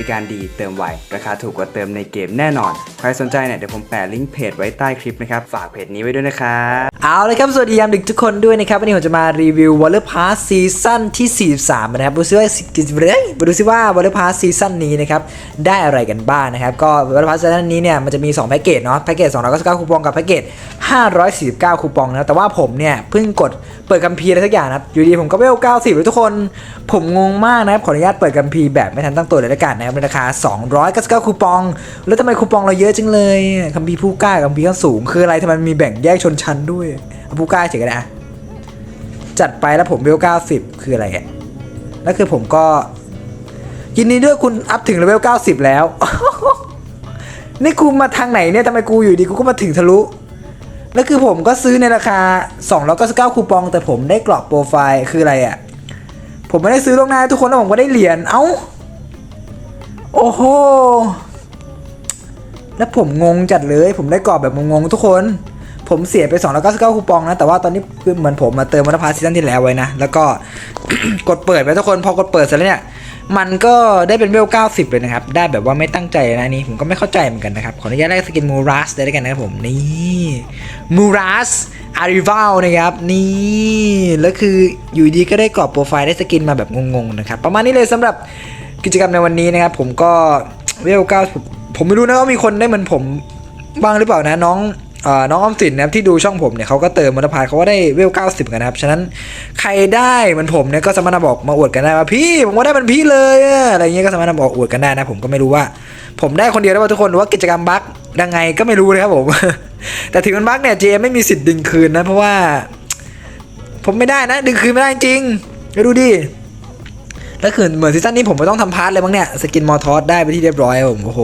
ริการดีเติมไว ราคาถูกกว่าเติมในเกมแน่นอน ใครสนใจเนี่ยเดี๋ยวผมแปะลิงก์เพจไว้ใต้คลิปนะครับ ฝากเพจนี้ไว้ด้วยนะครับเอาเลยครับ สวัสดียามดึกทุกคนด้วยนะครับ วันนี้ผมจะมารีวิว Water Pass ซีซั่นที่ 43 นะครับดูซิว่าดูซิว่า Water Pass ซีซั่นนี้นะครับ ได้อะไรกันบ้างนะครับ ก็ Water Pass ซีซั่นนี้เนี่ย มันจะมี 2 แพ็กเกจเนาะแพ็กเกจ299คูปองกับแพ็กเกจ549 คูปองนะแต่ว่าผมเนี่ย เพิ่งกดเปิดกัมพีร์อะไรสักอย่างนะครับอยู่ดีผมก็เวล90เลยทุกคนผมงงมากนะครับขออนุญาตเปิดกัมพีแบบไม่ทันตั้งตัวเลยละกันนะครับในราคา 299คูปอง แล้วทำไมคูปองเราเยอะจังเลยกัมพีร์ผู้กล้ากับกัมพีร์ขั้นสูง คืออะไรทำไมมันมีแบ่งแยกชนชั้นด้วยผู้กล้าเฉยกันนะจัดไปแล้วผมเวล90 คืออะไรอะแล้วคือผมก็ ยินดีด้วยคุณอัพถึงเลเวล90 แล้ว นี่กูมาทางไหนเนี่ยทำไมกูอยู่ดีกูก็มาถึงทะลุแล้วคือผมก็ซื้อในราคา 299 คูปอง แต่ผมได้กรอบโปรไฟล์คืออะไรอะ่ะ ผมไม่ได้ซื้อล่วงหน้าทุกคนแล้วผมก็ได้เหรียญ เอ้า โอ้โห แล้วผมงงจัดเลย ผมได้กรอบแบบงงๆทุกคน ผมเสียไป299คูปองนะ แต่ว่าตอนนี้คือเหมือนผมมาเติมวัตพาซีซั่นที่แล้วไว้นะ แล้วก็กดเปิดไปทุกคน พอกดเปิดเสร็จแล้วเนี่ย มันก็ได้เป็นเวล90 เลยนะครับ ได้แบบว่าไม่ตั้งใจนะนี่ ผมก็ไม่เข้าใจเหมือนกันนะครับ ขออนุญาตแลกสกินมูรัสได้ด้วยกันนะครับผม นี่มูรัสอาริวัลนะครับ นี่แล้วคืออยู่ดีก็ได้กรอบโปรไฟล์ได้สกินมาแบบงงๆนะครับ ประมาณนี้เลยสำหรับ กิจกรรมในวันนี้นะครับผมก็เวล90ผมไม่รู้นะว่ามีคนได้เหมือนผมบ้างหรือเปล่านะน้องอน้องออมสินนะครับที่ดูช่องผมเนี่ยเขาก็เติมมร์พาร์เขาก็ได้เวล 90 กันนะครับฉะนั้นใครได้เหมือนผมเนี่ยก็สามารถบอกมาอวดกันได้ว่าพี่ผมว่าได้เป็นพี่เลยอะไรเงี้ยก็สามารถบอกอวดกันได้นะผมก็ไม่รู้ว่า ผมได้คนเดียวแล้วว่าทุกคนว่ากิจกรรมบั๊กยังไงก็ไม่รู้นะครับผม แต่ถึงมันบั๊กเนี่ยเจไม่มีสิทธิ์ดึงคืนนะเพราะว่า ผมไม่ได้นะดึงคืนไม่ได้จริงไปดูดิ แล้วคือเหมือนซีซั่นนี้ผมไม่ต้องทำพาร์ทเลยมั้งเนี่ย สกินมอทอสได้ไปที่เรียบร้อยผมโอ้โห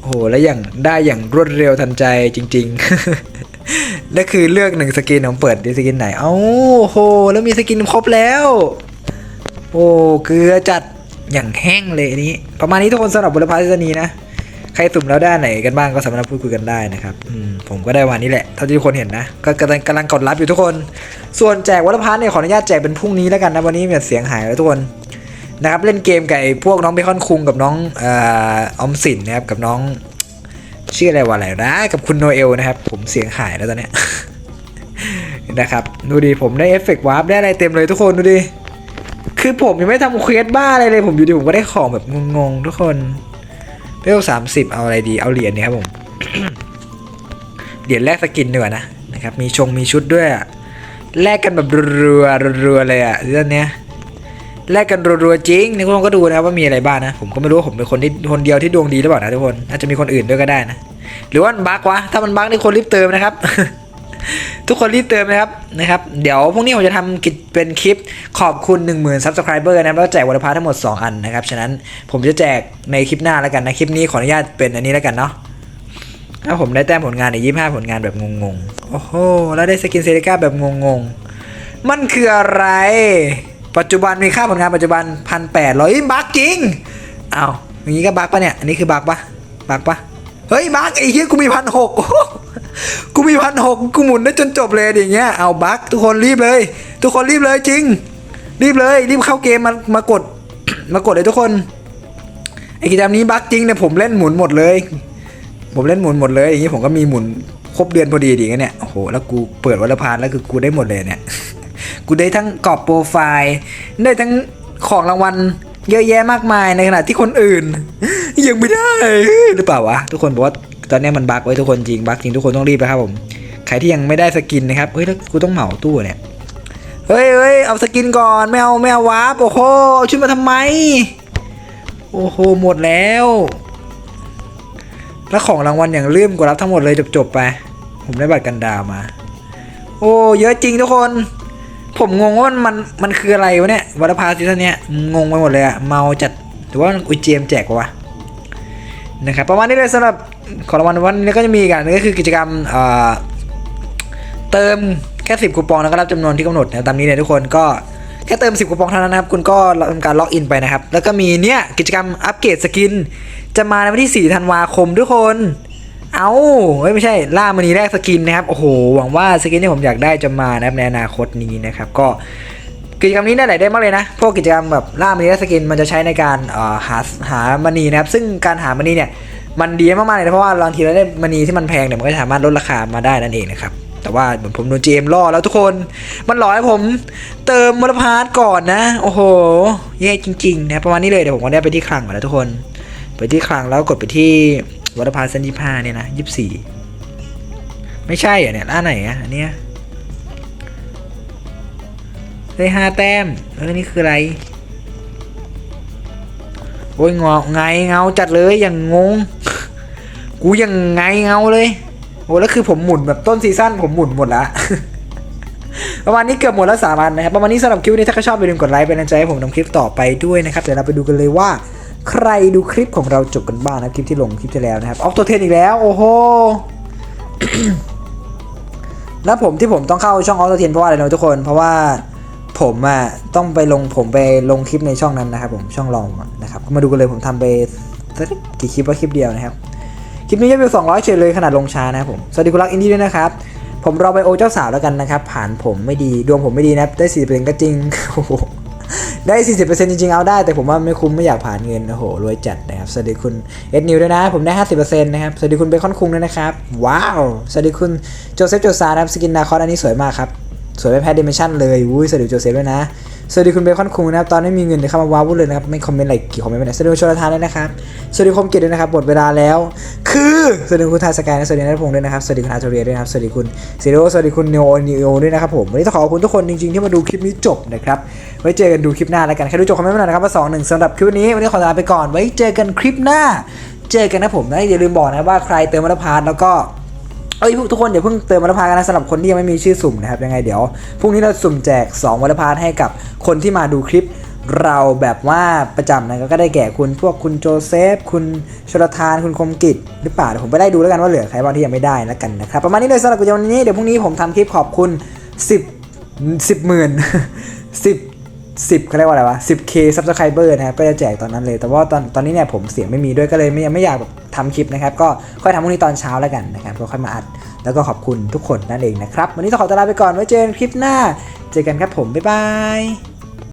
โอ้โห แล้วอย่างได้อย่างรวดเร็วทันใจจริง ๆ นั่นคือเลือกหนึ่งสกินผมเปิดดีสกินไหน เอ้าโอ้โหแล้วมีสกินครบแล้ว โอ้เกลือจัดอย่างแห้งเลยนี้ ประมาณนี้ทุกคนสำหรับบทพาร์ทนี้นะใครสุ่มแล้วได้ไหนกันบ้างก็สามารถพูดคุยกันได้นะครับอผมก็ได้วันนี้แหละเท่าที่ทุกคนเห็นนะ ก็กำลังกำลังกดรับอยู่ทุกคน ส่วนแจกวัตพาร์เนี่ยขออนุญาตแจกเป็นพรุ่งนี้แล้วกันนะวันนี้เนี่ยเสียงหายแล้วทุกคน นะครับเล่นเกมกับไอ้พวกน้องเบคอนคุงกับน้องออมสินนะครับกับน้องชื่ออะไรวะอะไรนะกับคุณโนเอลนะครับ ผมเสียงหายแล้วตอนเนี้ยนะครับดูดิผมได้เอฟเฟกต์วาร์ปได้อะไรเต็มเลยทุกคนดูดิคือผมยังไม่ทำเควสบ้าอะไรเลยผมอยู่ดีผมก็ได้ของแบบงงๆทุกคนเวลสามสิบเอาอะไรดีเอาเหรียญเนี่ยครับผมเหรียญแลกสกินดีกว่านะนะครับมีชงมีชุดด้วยแลกกันแบบรัวๆรัวๆเลยอะเรื่องเนี้ย แลกกันรัวๆจริงนี่ทุกคนก็ดูนะว่ามีอะไรบ้างนะ ผมก็ไม่รู้ว่าผมเป็นคนที่คนเดียวที่ดวงดีหรือเปล่านะทุกคนอาจจะมีคนอื่นด้วยก็ได้นะ หรือว่ามันบั๊กวะถ้ามันบั๊กนี่คนรีบเติมนะครับ ทุกคนรีบเติมนะครับนะครับ เดี๋ยวพรุ่งนี้ผมจะทำกิจเป็นคลิปขอบคุณ 1 0,000 subscriber นะครับแล้วแจกวัตพาทั้งหมด 2 อันนะครับฉะนั้นผมจะแจกในคลิปหน้าแล้วกันนะคลิปนี้ขออนุญาตเป็นอันนี้แล้วกันเนาะถ้าผมได้แต้มผลงานอีก25ผลงานแบบงงๆ โอ้โห แล้วได้สกินเซริก้าแบบงงๆ มันคืออะไร ปัจจุบันมีค่าผลงานปัจจุบันพันแปดร้อยบักจริงอ้าวอย่างนี้ก็บักปะเนี่ย อันนี้คือบักปะบักปะเฮ้ยบักไอ้เหี้ยกูมีพันหกกูมีพันหกกูหมุนได้จนจบเลยอย่างเงี้ยเอาบักทุกคนรีบเลย ทุกคนรีบเลยจริง รีบเลยรีบเข้าเกมมามากดมากดเลยทุกคนไอ้กิจกรรมนี้บักจริงเนี่ยผมเล่นหมุนหมดเลย ผมเล่นหมุนหมดเลยอย่างนี้ผมก็มีหมุนครบเดือนพอดีดีกันเนี่ยโอ้โหแล้วกูเปิดวัลพานแล้วคือกูได้หมดเลยเนี่ย กูได้ทั้งกรอบโปรไฟล์ได้ทั้งของรางวัลเยอะแยะมากมายในขณะที่คนอื่น ยังไม่ได้หรือเปล่าวะทุกคนบอกว่าตอนนี้มันบั๊กไว้ทุกคนจริงบั๊กจริงทุกคนต้องรีบนะครับผมใครที่ยังไม่ได้สกินนะครับเฮ้ยแล้วกูต้องเหมาตู้เนี่ยเฮ้ยเฮ้ยเอาสกินก่อนไม่เอาไม่เอาวาร์ปโอ้โหชุดมาทำไม โอ้โหหมดแล้ว แล้วของรางวัลอย่างลืมกว่ารับทั้งหมดเลยจบๆไป ผมได้บัตรกันดาวมา โอ้เยอะจริงทุกคน ผมงงว่ามันมันมันคืออะไรวะเนี่ยวัตพาซีซั่นเนี้ยงงไปหมดเลยอะเมาจัดหรือว่าอุยเจมแจกวะนะครับประมาณนี้เลยสำหรับของรางวัลวันนี้ก็จะมีกันก็คือกิจกรรมเอ่อเติมแค่ 10 คูปองแล้วก็รับจำนวนที่กำหนดนะตามนี้เลยทุกคนก็แค่เติม 10 คูปองเท่านั้นนะครับ คุณก็ทำการล็อกอินไปนะครับ แล้วก็มีเนี่ยกิจกรรมอัปเกรดสกิน จะมาในวันที่ 4 ธันวาคมทุกคน เอา้ไม่ใช่ล่ามณีแรกสกินนะครับ โอ้โห หวังว่าสกินที่ผมอยากได้จะมานะครับในอนาคตนี้นะครับ ก็กิจกรรมนี้ได้หลายได้มากเลยนะ พวกกิจกรรมแบบล่ามณีแรกสกินมันจะใช้ในการหาหามณีนะครับ ซึ่งการหามณีเนี่ยมันดีมากๆเลยนะเพราะว่าบางทีเราได้มณีที่มันแพงเนี่ยมันก็สามารถลดราคามาได้นั่นเองนะครับแต่ว่าเหมือนผมโดน GM ล่อแล้วทุกคน มันหลอกให้ผมเติมมลพาร์ทก่อนนะ โอ้โห แย่จริงๆนะประมาณนี้เลยเดี๋ยวผมก็ได้ไปที่คลังก่อนนะทุกคน ไปที่คลังแล้วกดไปที่ วัตพาร์ทเซนยี่ห้าเนี่ยนะยี่สี่ไม่ใช่เหรอเนี่ยร้านไหนอะอันเนี้ยได้ห้าแต้มเออนี่คืออะไร โอ้ยงอไงเงาจัดเลยอย่างงง กูยังไงเงาเลย โอ้แล้วคือผมหมุนแบบต้นซีซั่นผมหมุนหมดละประมาณนี้เกือบหมดแล้วสามอันนะครับ ประมาณนี้สำหรับคลิปนี้ถ้าใครชอบอย่าลืมกดไลค์เป็นกำลังใจให้ผมทำคลิปต่อไปด้วยนะครับ เดี๋ยวเราไปดูกันเลยว่า ใครดูคลิปของเราจบกันบ้างนะคลิปที่ลงคลิปที่แล้วนะครับออกตัวเทนอีกแล้ว โอ้โหแล้วผมที่ผมต้องเข้าช่องออโตเทนเพราะว่าอะไรนะทุกคน เพราะว่าผมอะต้องไปลงผมไปลงคลิปในช่องนั้นนะครับ ผมช่องลองนะครับก็มาดูกันเลยผมทำไปสักกี่คลิปว่าคลิปเดียวนะครับคลิปนี้ยอดวิว200เฉยเลยขนาดลงช้านะครับผมสวัสดีคุณรักอินดี้ด้วยนะครับผมรอไปโอเจ้าสาวแล้วกันนะครับ ผ่านผมไม่ดีดวงผมไม่ดีนะครับได้40%ก็จริงโอ้โห ได้ 40%จริงๆ เอาได้ แต่ผมว่าไม่คุ้มไม่อยากผ่านเงิน โอ้โห รวยจัดนะครับ สวัสดีคุณเอ็ดนิวด้วยนะ ผมได้ 50%นะครับ สวัสดีคุณเบคอนคุงด้วยนะครับ ว้าว สวัสดีคุณโจเซฟโจซานะครับ สกินนาคอสอันนี้สวยมากครับ สวยไม่แพ้ดิเมชั่นเลยอุ้ยสวัสดีโจเซฟด้วยนะ สวัสดีคุณเบคอนคุงนะครับ ตอนนี้มีเงินเดี๋ยวเข้ามาว้าวุ่นเลยนะครับ ไม่คอมเมนต์อะไรกี่คอมเมนต์ไม่ได้สวัสดีคุณชลทานด้วยนะครับ สวัสดีคมเกียรติด้วยนะครับ หมดเวลาแล้ว คือ สวัสดีคุณทาสกายนะ สวัสดีนัทพงศ์ด้วยนะครับ สวัสดีคุณอาร์เรียด้วยนะครับ สวัสดีคุณซีโร่สวัสดีคุณเนโอนิโอด้วยนะครับผม วันนี้ต้องขอบคุณทุกคนจริงๆที่มาดูคลิปนี้จบนะครับ ไว้เจอกันดูคลิปหน้าแล้วกัน ใครดูจบคอมเมนต์มาหน่อยนะครับว่าสองหนึ่งสำหรับคลิปนี้วันนี้ขอลาไปก่อน ไว้เจอกันคลิปหน้า เจอกันนะผมนะอย่าลืมบอกนะว่าใครเติมมาราพาร์ทแล้วก็ เอ้ยทุกคนอย่าเพิ่งเติมวัลพากันนะสำหรับคนที่ยังไม่มีชื่อสุ่มนะครับยังไงเดี๋ยวพรุ่งนี้เราสุ่มแจก 2วัลพาร์ให้กับคนที่มาดูคลิปเราแบบว่าประจำนะก็ได้แก่คุณพวกคุณโจเซฟ คุณชลทานคุณคมกิจหรือเปล่าเดี๋ยวผมไปได้ดูแล้วกันว่าเหลือใครบ้างที่ยังไม่ได้แล้วกันนะครับประมาณนี้เลยสำหรับวันนี้เดี๋ยวพรุ่งนี้ผมทำคลิปขอบคุณ 10 10หมื่น10 10เขาเรียกว่าอะไรวะ 10k subscriber นะครับก็จะแจกตอนนั้นเลย แต่ว่าตอนตอนนี้เนี่ยผมเสียงไม่มีด้วยก็เลยไม่ไม่อยากแบบทำคลิปนะครับ ก็ค่อยทำพรุ่งนี้ตอนเช้าแล้วกันนะครับก็ค่อยมาอัด แล้วก็ขอบคุณทุกคนนั่นเองนะครับ วันนี้ต้องขอตวลาไปก่อนไว้เจอกันคลิปหน้า เจอกันครับผมบ๊ายบาย